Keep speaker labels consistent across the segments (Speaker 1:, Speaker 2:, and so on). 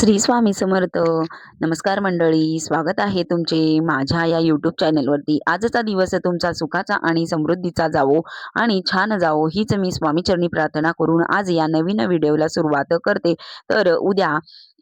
Speaker 1: श्री स्वामी समर्थ. नमस्कार मंडळी स्वागत आहे तुमचे माझ्या या यूट्यूब चॅनलवरती आजचा दिवस तुमचा सुखाचा आणि समृद्धीचा जावो आणि छान जावो हीच मी स्वामीचरणी प्रार्थना करून आज या नवीन व्हिडिओला सुरुवात करते. तर उद्या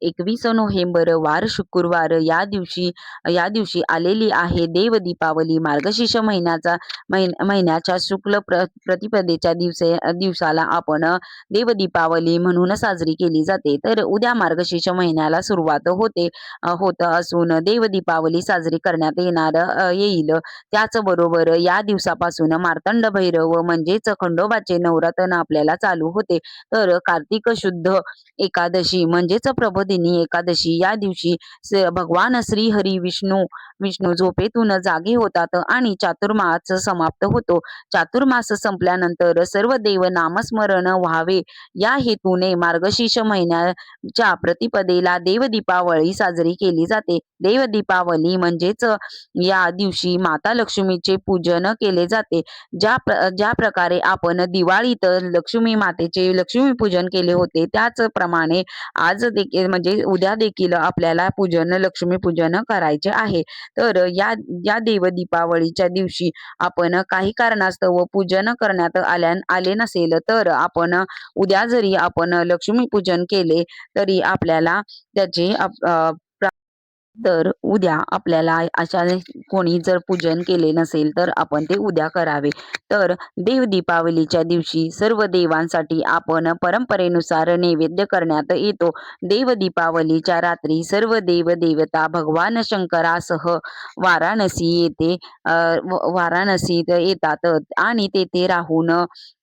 Speaker 1: एकवीस नोव्हेंबर वार शुक्रवार या दिवशी या दिवशी आलेली आहे देव दीपावली. मार्गशीर्ष महिन्याचा महिन्याच्या शुक्ल प्र प्रतिपदेच्या दिवसे दिवसाला आपण देव दीपावली म्हणून साजरी केली जाते. तर उद्या मार्गशीर्ष महिन्याला सुरुवात होते होत असून देव दीपावली साजरी करण्यात येणार येईल. त्याचबरोबर या दिवसापासून मार्तंड भैरव म्हणजेच खंडोबाचे नवरात्र आपल्याला चालू होते. तर कार्तिक शुद्ध एकादशी म्हणजेच दिनी एकादशी. या दिवशी भगवान श्री हरी विष्णू विष्णू झोपेतून जागे होतात आणि चातुर्मास समाप्त होतो. चातुर्मास संपल्यानंतर सर्व देव नामस्मरण व्हावे. या हेतूने मार्गशीर्ष महिन्याच्या प्रतिपदेला देव दीपावली साजरी केली जाते. देव दीपावली म्हणजेच या दिवशी माता लक्ष्मीचे पूजन केले जाते. ज्या प्र ज्या प्रकारे आपण दिवाळीत लक्ष्मी मातेचे लक्ष्मी पूजन केले होते त्याचप्रमाणे आज देखील म्हणजे उद्या देखील आपल्याला पूजन लक्ष्मी पूजन करायचे आहे. तर या या देव दीपावलीच्या दिवशी आपण काही कारणास्तव पूजन करण्यात आल्या आले नसेल तर आपण उद्या जरी आपण लक्ष्मी पूजन केले तरी आपल्याला त्याचे तर उद्या आपल्याला अशा कोणी जर पूजन केले नसेल तर आपण ते उद्या करावे. तर देव दीपावलीच्या दिवशी सर्व देवांसाठी आपण परंपरेनुसार नैवेद्य करण्यात येतो. देव दीपावलीच्या रात्री सर्व देव देवता भगवान शंकरासह वाराणसी येथे वाराणसीत येतात आणि तेथे राहून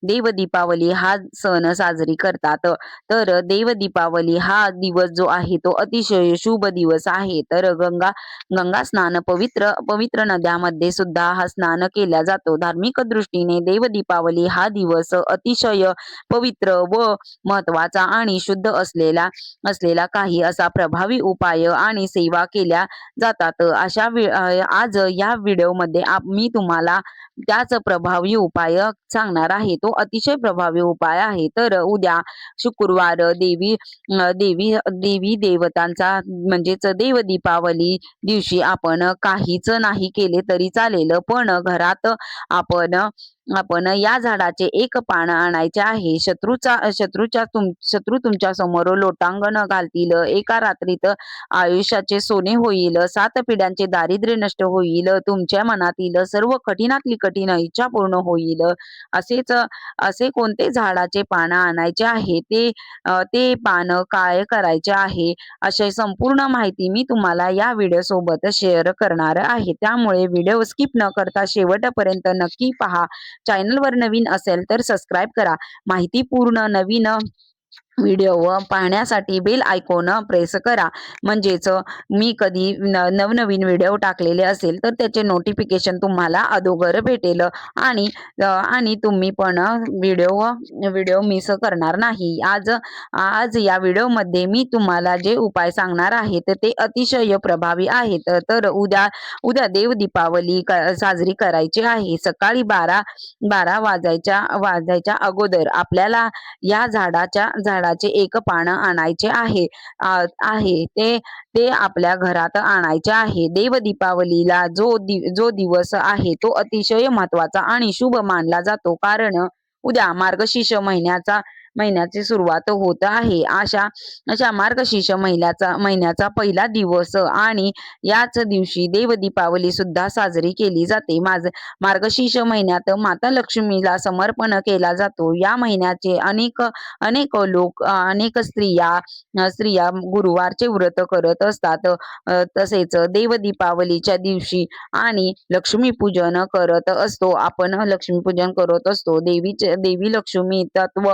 Speaker 1: देव दीपावली हा सण साजरी करतात. तर देव दीपावली हा दिवस जो आहे तो अतिशय शुभ दिवस आहे. तर गंगा गंगा स्नान पवित्र पवित्र नद्यामध्ये सुद्धा हा स्नान केला जातो. धार्मिक दृष्टीने देव दीपावली हा दिवस अतिशय पवित्र व महत्त्वाचा आणि शुद्ध असलेला असलेला काही असा प्रभावी उपाय आणि सेवा केल्या जातात. अशा आज या व्हिडिओमध्ये मध्ये मी तुम्हाला त्याच प्रभावी उपाय सांगणार आहे. तो अतिशय प्रभावी उपाय आहे. तर उद्या शुक्रवार देवी देवी देवी देवतांचा म्हणजेच देव दीपावली दिवशी आपण काहीच नाही केले तरी चालेल. पण घरात आपण आपण या झाडाचे एक पान आणायचे आहे. शत्रूचा शत्रूच्या तुम शत्रू तुमच्यासमोर लोटांगण घालतील. एका रात्रीत आयुष्याचे सोने होईल. सात पिढ्यांचे दारिद्र्य नष्ट होईल. तुमच्या मनातील सर्व कठीणातली कठीण इच्छा पूर्ण होईल. असेच असे कोणते झाडाचे पान आणायचे आहे? ते ते पान काय करायचे आहे? अशी संपूर्ण माहिती मी तुम्हाला या व्हिडिओ सोबत शेअर करणार आहे. त्यामुळे व्हिडिओ स्किप न करता शेवटपर्यंत नक्की पहा. चॅनलवर नवीन असेल तर सबस्क्राईब करा. माहिती पूर्ण नवीन व्हिडिओ पाहण्यासाठी बेल आयकॉन प्रेस करा. म्हणजेच मी कधी न- नवनवीन व्हिडिओ टाकलेले असेल तर त्याचे नोटिफिकेशन तुम्हाला अगोदर भेटेल. आणि आणि तुम्ही पण व्हिडिओ व्हिडिओ मिस करणार नाही. आज आज या व्हिडिओमध्ये मी तुम्हाला जे उपाय सांगणार आहेत ते अतिशय प्रभावी आहेत. तर उद्या उद्या देव दीपावली क- साजरी करायची आहे. सकाळी बारा बारा वाजायच्या वाजायच्या अगोदर आपल्याला या झाडाच्या झाडाचे एक पान आणायचे आहे. आहे. ते ते आपल्या घरात आणायचे आहे. देव दीपावलीला जो दि जो दिवस आहे तो अतिशय महत्त्वाचा आणि शुभ मानला जातो. कारण उद्या मार्गशीर्ष महिन्याचा महिन्याची सुरुवात होत आहे. अशा अशा मार्गशीर्ष महिन्याचा महिन्याचा पहिला दिवस आणि याच दिवशी देव दीपावली सुद्धा साजरी केली जाते. माज मार्गशीर्ष महिन्यात माता लक्ष्मीला समर्पण केला जातो. या महिन्याचे अनेक अनेक लोक अनेक स्त्रिया स्त्रिया गुरुवारचे व्रत करत असतात. तसेच देव दीपावलीच्या दिवशी आणि लक्ष्मी पूजन करत असतो. आपण लक्ष्मी पूजन करत असतो. देवीचे देवी लक्ष्मी तत्व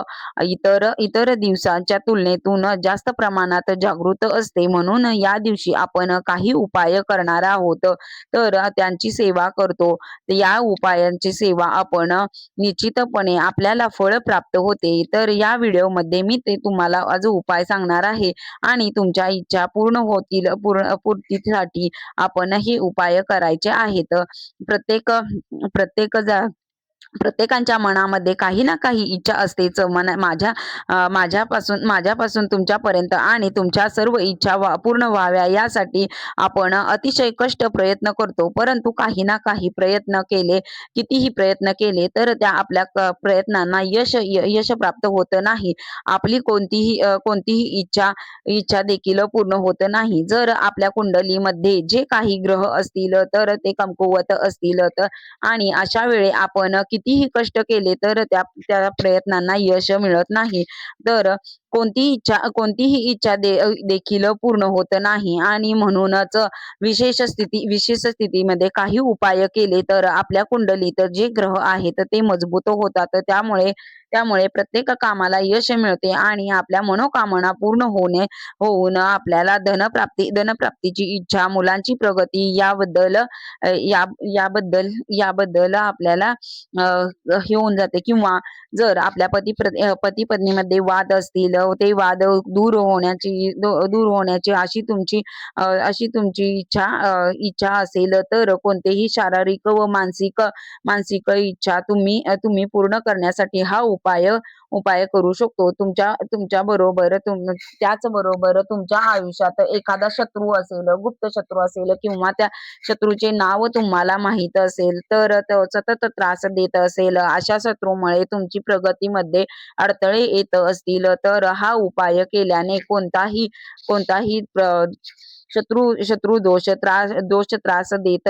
Speaker 1: इतर इतर दिवसांच्या तुलनेतून जास्त प्रमाणात जागृत असते. म्हणून या दिवशी आपण काही उपाय करणार आहोत. तर त्यांची सेवा करतो. या उपायांची सेवा आपण निश्चितपणे आपल्याला फळ प्राप्त होते. तर या व्हिडिओमध्ये मी ते तुम्हाला आज उपाय सांगणार आहे आणि तुमच्या इच्छा पूर्ण होतील पूर्ण पूर्तीसाठी आपण हे उपाय करायचे आहेत. प्रत्येक प्रत्येक जा प्रत्येकाच्या मनामध्ये काही ना काही इच्छा असतेच मना माझ्या माझ्यापासून माझ्यापासून तुमच्यापर्यंत आणि तुमच्या सर्व इच्छा वा पूर्ण व्हाव्या यासाठी आपण अतिशय कष्ट प्रयत्न करतो. परंतु काही ना काही प्रयत्न केले कितीही प्रयत्न केले तर त्या आपल्या प्रयत्नांना यश य- यश प्राप्त होत नाही. आपली कोणतीही कोणतीही इच्छा इच्छा देखील पूर्ण होत नाही. जर आपल्या कुंडलीमध्ये जे काही ग्रह असतील तर ते कमकुवत असतील तर आणि अशा वेळी आपण कितीही कष्ट केले तर त्या त्या प्रयत्नांना यश मिळत नाही. तर कोणतीही इच्छा कोणतीही इच्छा दे देखील पूर्ण होत नाही. आणि म्हणूनच विशेष स्थिती विशेष स्थितीमध्ये काही उपाय केले तर आपल्या कुंडलीत जे ग्रह आहेत ते मजबूत होतात. त्यामुळे त्यामुळे प्रत्येक कामाला यश मिळते आणि आपल्या मनोकामना पूर्ण होणे होऊन आपल्याला धनप्राप्ती धनप्राप्तीची इच्छा मुलांची प्रगती याबद्दल या याबद्दल याबद्दल आपल्याला हे होऊन जाते. किंवा जर आपल्या पती पती पत्नीमध्ये वाद असतील ते वाद दूर होण्याची दूर होण्याची अशी तुमची अशी तुमची इच्छा इच्छा असेल तर कोणतेही शारीरिक व मानसिक मानसिक इच्छा तुम्ही तुम्ही पूर्ण करण्यासाठी हा उपाय उपाय उपाय करू शकतो. तुमच्या तुमच्या बरोबर तुम त्याच बरोबर तुमच्या आयुष्यात एखादा शत्रू असेल गुप्त शत्रू असेल किंवा त्या शत्रूचे नाव तुम्हाला माहीत असेल तर सतत त्रास देत असेल अशा शत्रूमुळे तुमची प्रगतीमध्ये अडथळे येत असतील तर हा उपाय केल्याने कोणताही कोणताही शत्रू शत्रू दोष त्रास दोष त्रास देत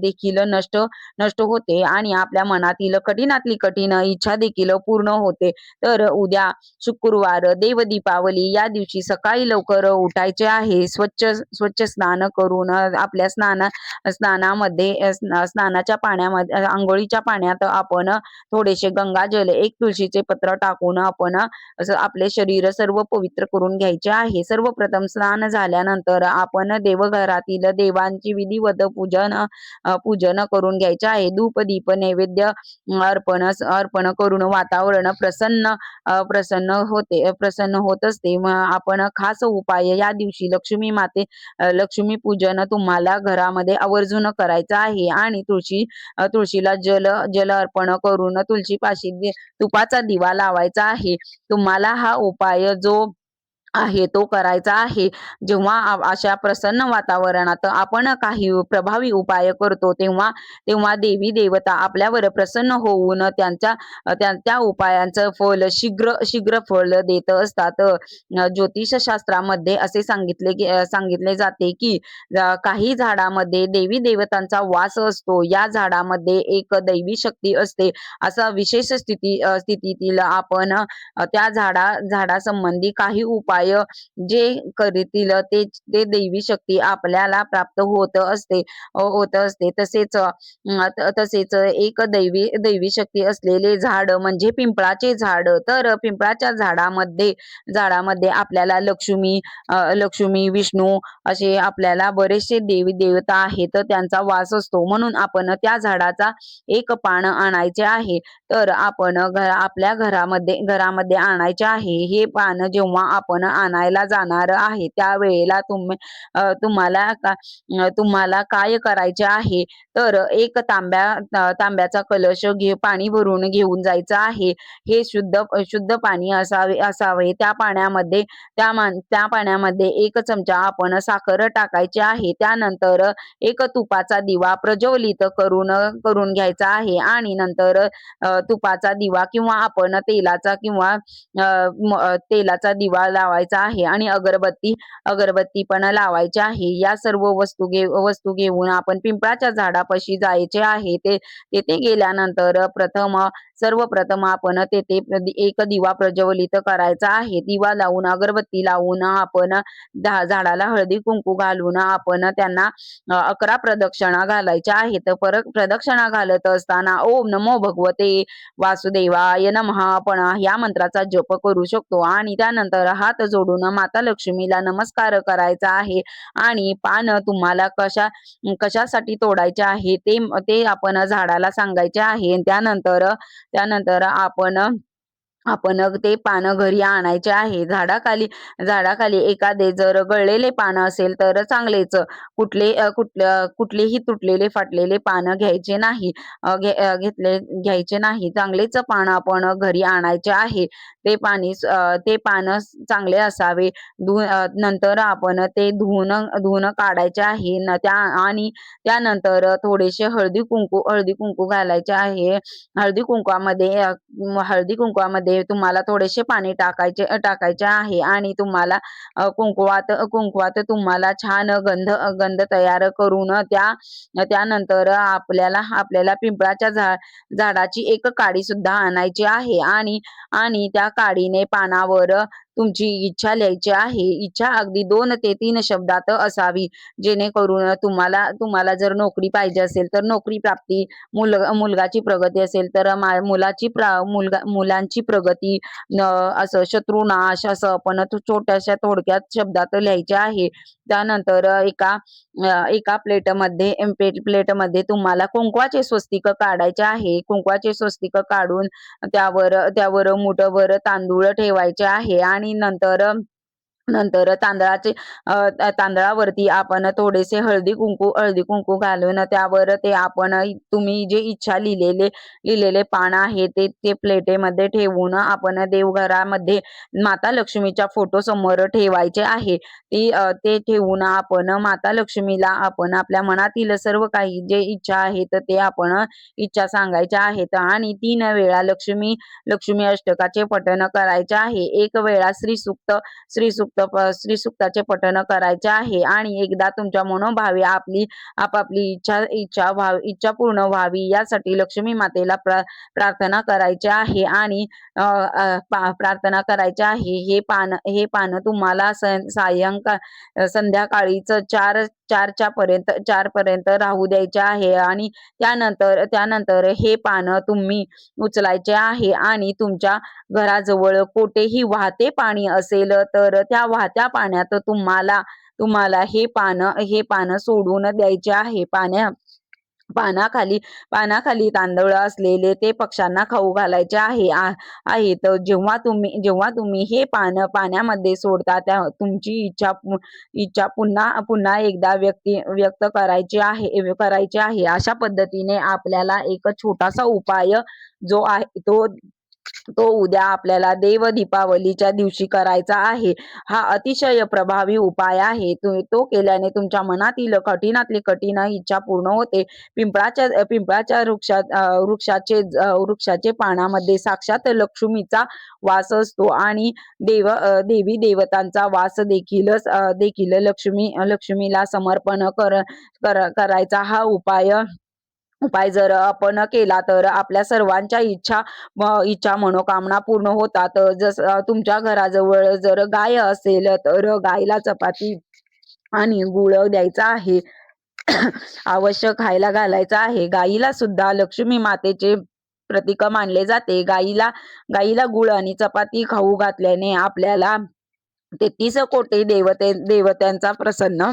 Speaker 1: देखील नष्ट नष्ट होते आणि आपल्या मनातील कठीणातली कठीण इच्छा देखील पूर्ण होते. तर उद्या शुक्रवार देव दीपावली या दिवशी सकाळी लवकर उठायचे आहे. स्वच्छ स्वच्छ स्नान करून आपल्या स्नाना स्नानामध्ये स्नानाच्या पाण्यामध्ये आंघोळीच्या पाण्यात आपण थोडेसे गंगाजल एक तुळशीचे पत्र टाकून आपण असं आपले शरीर सर्व पवित्र करून घ्यायचे आहे. सर्वप्रथम स्नान झाल्यानंतर आपण देवघरातील देवांची विधिवत पूजन पूजन करून घ्यायचे आहे. धूप दीप नैवेद्य अर्पण अर्पण करून वातावरण प्रसन्न प्रसन्न होते प्रसन्न होत असते. आपण खास उपाय या दिवशी लक्ष्मी माते लक्ष्मी पूजन तुम्हाला घरामध्ये आवर्जून करायचं आहे. आणि तुळशी तुळशीला जल जल अर्पण करून तुळशीपाशी तुपाचा दिवा लावायचा आहे. तुम्हाला हा उपाय जो आहे तो करायचा आहे. जेव्हा अशा प्रसन्न वातावरणात आपण काही प्रभावी उपाय करतो तेव्हा तेव्हा देवी देवता आपल्यावर प्रसन्न होऊन त्यांच्या त्या त्या उपायांचं फल शीघ्र शीघ्र फल देत असतात. ज्योतिषशास्त्रामध्ये असे सांगितले गे- सांगितले जाते की काही झाडामध्ये देवी देवतांचा वास असतो. या झाडामध्ये एक दैवी शक्ती असते. असा विशेष स्थिती स्थितीतील आपण त्या झाडा झाडासंबंधी काही उपाय जे करतील ते ते दैवी शक्ती आपल्याला प्राप्त होत असते होत असते. तसेच तसेच एक दैवी दैवी शक्ती असलेले झाड म्हणजे पिंपळाचे झाड. तर पिंपळाच्या झाडामध्ये झाडामध्ये आपल्याला लक्ष्मी लक्ष्मी विष्णू असे आपल्याला बरेचसे देवी देवता आहेत. त्यांचा वास असतो. म्हणून आपण त्या झाडाचा एक पान आणायचे आहे. तर आपण घर आपल्या घरामध्ये घरामध्ये आणायचे आहे. हे पान जेव्हा आपण आणायला जाणार आहे. त्यावेळेला तुम्ही तुम्हाला तुम्हाला काय करायचे आहे? तर एक तांब्या तांब्याचा कलश घे पाणी भरून घेऊन जायचं आहे. हे शुद्ध शुद्ध पाणी असावे असावे. त्या पाण्यामध्ये त्या मान त्या पाण्यामध्ये एक चमचा आपण साखर टाकायची आहे. त्यानंतर एक तुपाचा दिवा प्रज्वलित करून करून घ्यायचा आहे. आणि नंतर तुपाचा दिवा किंवा आपण तेलाचा किंवा तेलाचा दिवा लावायचा आहे आणि अगरबत्ती अगरबत्ती पण लावायची आहे. या सर्व वस्तू घे वस्तू घेऊन आपण पिंपळाच्या झाडापाशी जायचे आहे. ते तेथे गेल्यानंतर प्रथम सर्वप्रथम आपण तेथे एक दिवा प्रज्वलित करायचा आहे. दिवा लावून अगरबत्ती लावून आपण झाडाला हळदी कुंकू घालून आपण त्यांना अकरा प्रदक्षिणा घालायच्या आहेत. परत प्रदक्षिणा घालत असताना ओम नमो भगवते वासुदेवाय नमः आपण या मंत्राचा जप करू शकतो आणि त्यानंतर हात जोडून माता लक्ष्मीला नमस्कार करायचा आहे आणि पान तुम्हाला कशा कशासाठी तोडायचे आहे ते ते आपण झाडाला सांगायचे आहे. त्यानंतर त्यानंतर आपण आपण ते पानं घरी आणायचे आहे. झाडाखाली झाडाखाली एखादे जर गळलेले पानं असेल तर चांगलेच. कुठले कुठल्या कुठलेही तुटलेले फाटलेले पानं घ्यायचे नाही. घेतले घ्यायचे नाही. चांगलेच पानं आपण घरी आणायचे आहे. ते पाणी ते पानं चांगले असावे. धु नंतर आपण ते धुवून धुवून काढायचे आहे. न त्या आणि त्यानंतर थोडेसे हळदी कुंकू हळदी कुंकू घालायचे आहे. हळदी कुंकवामध्ये हळदी कुंकवामध्ये तुम्हाला थोडेसे पाणी टाकायचे टाकायचे आहे. आणि तुम्हाला कुंकवात कुंकवात तुम्हाला छान गंध गंध तयार करून त्या त्यानंतर आपल्याला आपल्याला पिंपळाच्या झाड झाडाची एक काडी सुद्धा आणायची आहे. आणि आणि त्या काडीने पानावर तुमची इच्छा लिहायची आहे इच्छा अगदी दोन ते तीन शब्दात असावी. जेणेकरून तुम्हाला तुम्हाला जर नोकरी पाहिजे असेल तर नोकरी प्राप्ती मुल मुलगाची प्रगती असेल तर मुलाची प्रा मुलगा मुलांची प्रगती असं शत्रुनाश असं आपण छोट्याशा थोडक्यात शब्दात लिहायचे आहे. त्यानंतर एका एका प्लेटमध्ये प्लेटमध्ये तुम्हाला कुंकवाचे स्वस्तिक काढायचे आहे. कुंकवाचे स्वस्तिक काढून त्यावर त्यावर मुठभर तांदूळ ठेवायचे आहे आणि नंतर नंतर तांदळाचे तांदळावरती आपण थोडेसे हळदी कुंकू हळदी कुंकू घालून त्यावर ते आपण तुम्ही जे इच्छा लिहिलेले लिहिलेले पान आहे ते ते प्लेटेमध्ये ठेवून आपण देवघरामध्ये माता लक्ष्मीच्या फोटो समोर ठेवायचे आहे. ती ते ठेवून आपण माता लक्ष्मीला आपण आपल्या मनातील सर्व काही जे इच्छा आहेत ते आपण इच्छा सांगायच्या आहेत आणि तीन वेळा लक्ष्मी लक्ष्मी अष्टकाचे पठण करायचे आहे. एक वेळा श्री सुक्त श्री सुक्ताचे पठण करायचे आहे. आणि एकदा तुमच्या मनोभावे आपली आपापली इच्छा इच्छा व्हावी इच्छा पूर्ण व्हावी. यासाठी लक्ष्मी मातेला प्रार्थना करायची आहे. आणि प्रार्थना करायची आहे. हे पान हे पान तुम्हाला सायंकाळ संध्याकाळीच चार चारच्या पर्यंत चार पर्यंत राहू द्यायचे आहे आणि त्यानंतर त्यानंतर हे पान तुम्ही उचलायचे आहे आणि तुमच्या घराजवळ कोठेही वाहते पाणी असेल तर त्या वाहत्या पाण्यात तुम्हाला तुम्हाला हे पान हे पान सोडून द्यायचे आहे. पाण्या पानाखाली पानाखाली तांदूळ असलेले ते पक्ष्यांना खाऊ घालायचे आहे आहे तर जेव्हा तुम्ही जेव्हा तुम्ही हे पान पाण्यामध्ये सोडता त्या तुमची इच्छा इच्छा पुन्हा पुन्हा एकदा व्यक्ती व्यक्त करायची आहे करायची आहे. अशा पद्धतीने आपल्याला एक छोटासा उपाय जो आहे तो तो उद्या आपल्याला देव दीपावलीच्या दिवशी करायचा आहे. हा अतिशय प्रभावी उपाय आहे. तो केल्याने तुमच्या मनातील कठीणातली कठीण इच्छा पूर्ण होते. पिंपळाच्या पिंपळाच्या वृक्षात वृक्षाचे वृक्षाचे पानामध्ये साक्षात लक्ष्मीचा वास असतो आणि देव देवी देवतांचा वास देखील देखील लक्ष्मी लक्ष्मीला समर्पण कर करायचा हा उपाय उपाय जर आपण केला तर आपल्या सर्वांच्या इच्छा इच्छा मनोकामना पूर्ण होतात. जस तुमच्या घराजवळ जर गाय असेल तर गायला चपाती आणि गुळ द्यायचा आहे. आवश्यक खायला घालायचा आहे. गाईला सुद्धा लक्ष्मी मातेचे प्रतीक मानले जाते. गाईला गाईला गुळ आणि चपाती खाऊ घातल्याने आपल्याला तेहतीस कोटी देवते देवत्यांचा प्रसन्न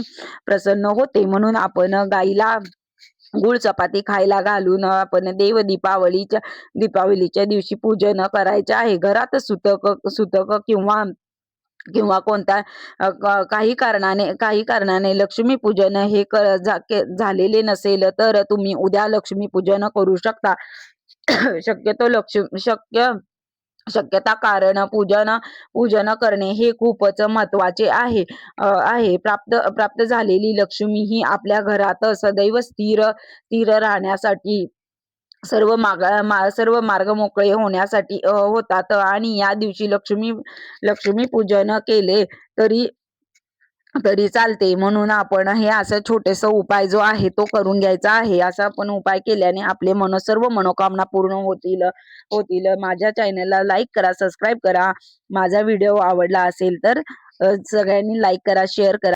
Speaker 1: प्रसन्न होते. म्हणून आपण गाईला गुळ चपाती खायला घालून आपण देव दीपावलीच्या दीपावलीच्या दिवशी पूजन करायचे आहे. घरात सुतक सुतक किंवा किंवा कोणत्या काही कारणाने काही कारणाने लक्ष्मी पूजन हे झालेले नसेल तर तुम्ही उद्या लक्ष्मी पूजन करू शकता. शक्यतो लक्ष्मी शक्य शक्यता कारण पूजन पूजन करणे हे खूपच महत्त्वाचे आहे. आहे. प्राप्त प्राप्त झालेली लक्ष्मी ही आपल्या घरात सदैव स्थिर स्थिर राहण्यासाठी सर्व माग सर्व मार्ग मोकळे होण्यासाठी होतात. आणि या दिवशी लक्ष्मी लक्ष्मी पूजन केले तरी तरी चालते म्हणून आपण हे असं छोटेस उपाय जो आहे तो करून घ्यायचा आहे. असा आपण उपाय केल्याने आपले मन सर्व मनोकामना पूर्ण होतील होतील. माझ्या चॅनलला लाईक करा सबस्क्राईब करा. माझा व्हिडिओ आवडला असेल तर सगळ्यांनी लाईक करा शेअर करा.